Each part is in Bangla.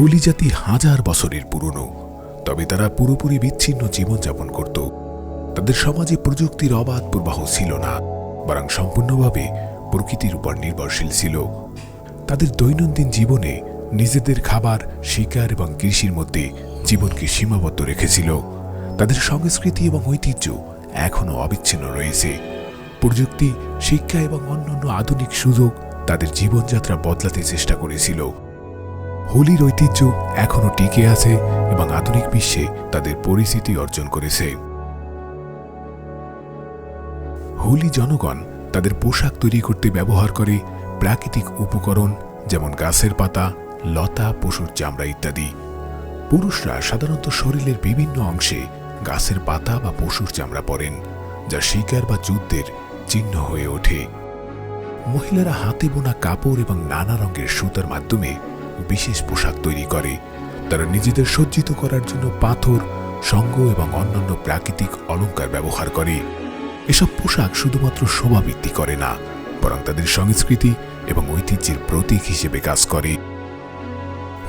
হোলি জাতি হাজার বছরের পুরনো। তবে তারা পুরোপুরি বিচ্ছিন্ন জীবনযাপন করত। তাদের সমাজে প্রযুক্তির অবাধ প্রবাহ ছিল না, বরং সম্পূর্ণভাবে প্রকৃতির উপর নির্ভরশীল ছিল। তাদের দৈনন্দিন জীবনে নিজেদের খাবার, শিকার এবং কৃষির মধ্যে জীবনকে সীমাবদ্ধ রেখেছিল। তাদের সংস্কৃতি এবং ঐতিহ্য এখনও অবিচ্ছিন্ন রয়েছে। প্রযুক্তি, শিক্ষা এবং অন্যান্য আধুনিক সুযোগ তাদের জীবনযাত্রা বদলাতে চেষ্টা করেছিল। হোলির ঐতিহ্য এখনও টিকে আছে এবং আধুনিক বিশ্বে তাদের পরিচিতি অর্জন করেছে। হোলি জনগণ তাদের পোশাক তৈরি করতে ব্যবহার করে, প্রাকৃতিক উপকরণ যেমন গাছের পাতা, লতা, পশুর চামড়া ইত্যাদি। পুরুষরা সাধারণত শরীরের বিভিন্ন অংশে গাছের পাতা বা পশুর চামড়া পরেন, যা শিকার বা যুদ্ধের চিহ্ন হয়ে ওঠে। মহিলারা হাতে বোনা কাপড় এবং নানা রঙের সুতার মাধ্যমে বিশেষ পোশাক তৈরি করে। তারা নিজেদের সজ্জিত করার জন্য পাথর, সঙ্গ এবং অন্যান্য প্রাকৃতিক অলংকার ব্যবহার করে। এসব পোশাক শুধুমাত্র শোভাবৃদ্ধি করে না, বরং তাদের সংস্কৃতি এবং ঐতিহ্যের প্রতীক হিসেবে কাজ করে।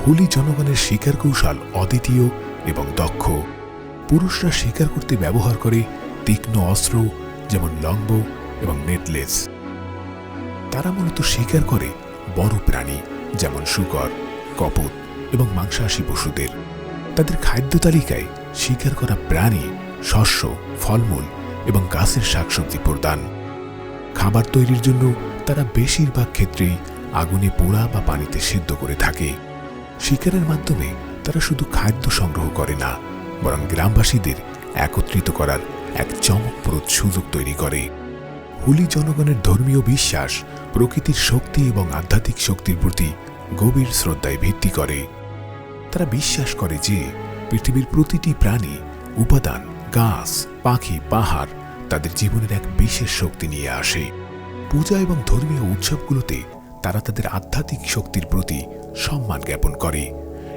হোলি জনগণের শিকার কৌশল অদ্বিতীয় এবং দক্ষ। পুরুষরা শিকার করতে ব্যবহার করে তীক্ষ্ণ অস্ত্র, যেমন লম্ব এবং নেটলেস তারা মূলত শিকার করে বড় প্রাণী। যেমন শুকর কপট এবং মাংসাশী পশুদের। তাদের খাদ্য তালিকায় শিকার করা প্রাণী, শস্য, ফলমূল এবং গাছের শাকসবজি প্রদান। খাবার তৈরির জন্য তারা বেশিরভাগ ক্ষেত্রেই আগুনে পোড়া বা পানিতে সিদ্ধ করে থাকে। শিকারের মাধ্যমে তারা শুধু খাদ্য সংগ্রহ করে না, বরং গ্রামবাসীদের একত্রিত করার এক চমকপ্রদ সুযোগ তৈরি করে। হুলি জনগণের ধর্মীয় বিশ্বাস, প্রকৃতির শক্তি এবং আধ্যাত্মিক শক্তির প্রতি গভীর শ্রদ্ধায় ভিত্তি করে। তারা বিশ্বাস করে যে পৃথিবীর প্রতিটি প্রাণী, উপাদান, গাছ, পাখি, পাহাড় তাদের জীবনের এক বিশেষ শক্তি নিয়ে আসে। পূজা এবং ধর্মীয় উৎসবগুলোতে তারা তাদের আধ্যাত্মিক শক্তির প্রতি সম্মান জ্ঞাপন করে।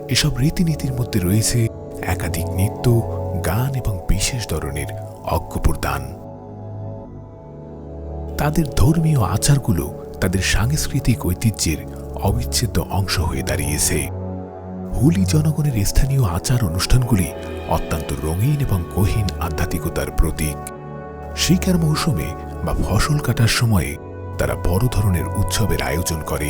এসব রীতিনীতির মধ্যে রয়েছে একাধিক নৃত্য, গান এবং বিশেষ ধরনের অজ্ঞপ্রদান তাদের ধর্মীয় আচারগুলো তাদের সাংস্কৃতিক ঐতিহ্যের অবিচ্ছেদ্য অংশ হয়ে দাঁড়িয়েছে। হোলি জনগণের স্থানীয় আচার অনুষ্ঠানগুলি অত্যন্ত রঙিন এবং গহীন আধ্যাত্মিকতার প্রতীক। শিকার মৌসুমে বা ফসল কাটার সময়ে তারা বড় ধরনের উৎসবের আয়োজন করে,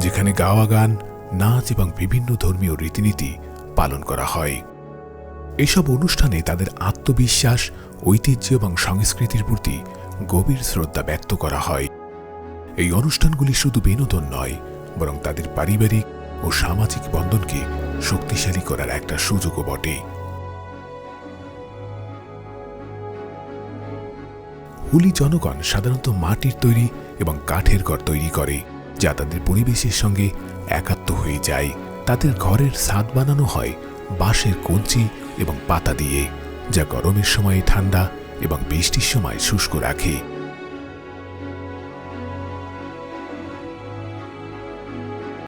যেখানে গাওয়া গান, নাচ এবং বিভিন্ন ধর্মীয় রীতিনীতি পালন করা হয়। এসব অনুষ্ঠানে তাদের আত্মবিশ্বাস, ঐতিহ্য এবং সংস্কৃতির প্রতি গভীর শ্রদ্ধা ব্যক্ত করা হয়। এই অনুষ্ঠানগুলি শুধু বিনোদন নয়, বরং তাদের পারিবারিক ও সামাজিক বন্ধনকে শক্তিশালী করার একটা সুযোগও বটে। হুলি জনগণ সাধারণত মাটির তৈরি এবং কাঠের ঘর তৈরি করে, যা তাদের পরিবেশের সঙ্গে একাত্ম হয়ে যায়। তাদের ঘরের ছাদ বানানো হয় বাঁশের কঞ্চি এবং পাতা দিয়ে, যা গরমের সময় ঠান্ডা এবং বৃষ্টির সময় শুষ্ক রাখে।